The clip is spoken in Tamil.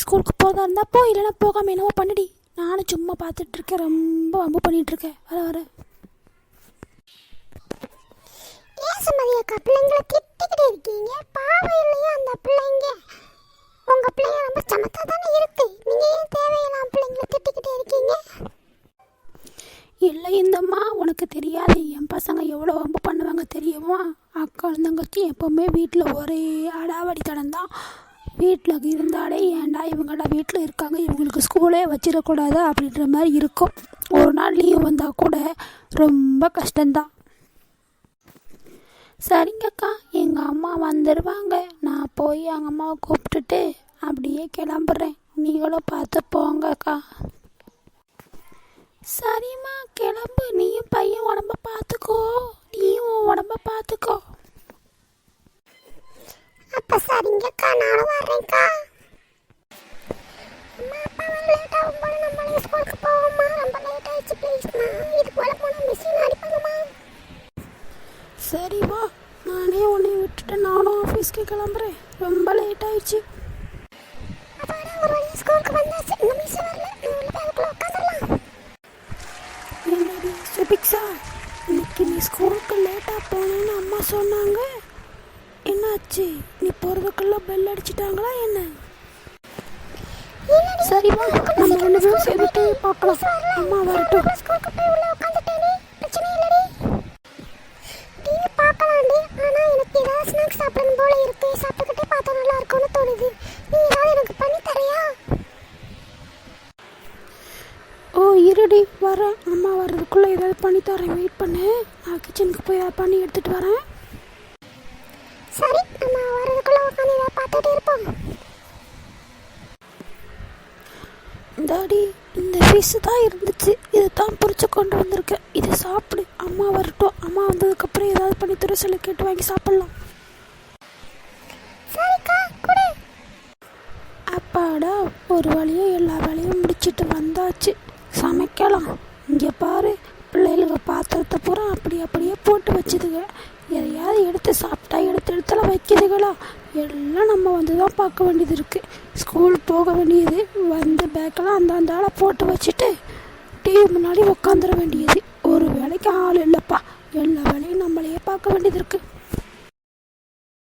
ஸ்கூலுக்கு போகிறதா இருந்தால் போ இல்லைன்னா போகாம என்னவோ பண்ணுடி. நானும் சும்மா பார்த்துட்டு இருக்கேன் ரொம்ப வம்பு பண்ணிட்டு இருக்கேன் வர வர. ஏன் சுமதி அக்கா பிள்ளைங்களை திட்டிக்கிட்டே இருக்கீங்க? பாவம் இல்லையா அந்த பிள்ளைங்க? உங்க பிள்ளைங்க ரொம்ப சமத்தா தானே இருக்கு. நீங்க ஏன் தேவையில்லாம பிள்ளைங்களை திட்டிக்கிட்டே இருக்கீங்க? இல்லை இந்தம்மா உனக்கு தெரியாது. என் பசங்க எவ்வளோ வம்பு பண்ணுவாங்க தெரியுமா? அக்கா தங்கச்சி எப்போவுமே வீட்டில் ஒரே அடாவடி தான் வீட்டில் இருந்தாலே ஏன்டா இவங்கடா வீட்டில் இருக்காங்க? இவங்களுக்கு ஸ்கூலே வச்சிடக்கூடாது? அப்படின்ற மாதிரி இருக்கும். ஒரு நாள் லீவ் வந்தால் கூட ரொம்ப கஷ்டம்தான். சரிங்கக்கா எங்கள் அம்மா வந்துடுவாங்க நான் போய் எங்கள் அம்மாவை கூப்பிட்டுட்டு அப்படியே கிளம்புறேன். நீங்களும் பார்த்து போங்கக்கா. சரிம்மா கிளம்பு. நீயும் பையன் உடம்ப பார்த்துக்கோ நீயும் உன் உடம்ப பார்த்துக்கோ அப்ப சரிங்கக்கா நானும் வர்றேன்க்கா அம்மா அப்பா வர லேட் ஆகும் போல நம்மளே ஸ்கூலுக்கு போவோம்மா ரொம்ப லேட் ஆயிடுச்சு ப்ளீஸ்மா இது போல போனால் மிஸ்ஸின் அடிப்பாங்கம்மா சரி வா நானே உன்னை விட்டுட்டு நானும் ஆஃபீஸ்க்கு கிளம்புறேன். ரொம்ப லேட் ஆயிடுச்சு. சுபிக்ஷா இன்னைக்கு நீ ஸ்கூலுக்கு லேட்டாக போனேன்னு அம்மா சொன்னாங்க. என்னாச்சு? நீ போகிறதுக்குள்ள பெல் அடிச்சிட்டாங்களா என்ன? சரிம்மா நம்ம ரெண்டு பேரும் சேர்ந்துட்டு பார்க்கலாம். அம்மா வரட்டும். சாப்பிடணும் போல இருக்கு. சாப்பிட்டுக்கிட்டே பார்த்தா நல்லா இருக்கும்னு தோணுது. நீ ஏதாவது எனக்கு பண்ணி தரையா? ஓ இருடி. வரேன். அம்மா வர்றதுக்குள்ளே ஏதாவது பண்ணி தரேன். வெயிட் பண்ணு. நான் கிச்சனுக்கு போய் பண்ணி எடுத்துகிட்டு வரேன். சரி நம்ம வர்றதுக்குள்ள உட்காந்து இதை பார்த்துட்டு இருப்போம். இந்தாடி இந்த ஃபிஷ் தான் இருந்துச்சு. இதை தான் பிடிச்சி கொண்டு வந்திருக்கேன் இதை சாப்பிடு. அம்மா வரட்டும். அம்மா வந்ததுக்கப்புறம் ஏதாவது பண்ணி தர சொல்லி கேட்டு வாங்கி சாப்பிட்லாம். அப்பாடா ஒரு வழியாக எல்லா வேலையும் முடிச்சிட்டு வந்தாச்சு. சமைக்கலாம். இங்கே பாரு பிள்ளைகளுக்கு பாத்திரத்தை பூரா அப்படி அப்படியே போட்டு வச்சுதுங்க. எதையாவது எடுத்து சாப்பிட்டா எடுத்து எடுத்துல வைக்கிதுங்களா எல்லாம் நம்ம வந்து தான் பார்க்க வேண்டியது இருக்குது ஸ்கூல் போக வேண்டியது. வந்து பேக்கெல்லாம் அந்த ஆளை போட்டு வச்சுட்டு டிவி முன்னாடி உட்காந்துட வேண்டியது. ஒரு வேலைக்கு ஆள் இல்லைப்பா. எல்லா வேலையும் நம்மளையே பார்க்க வேண்டியது இருக்குது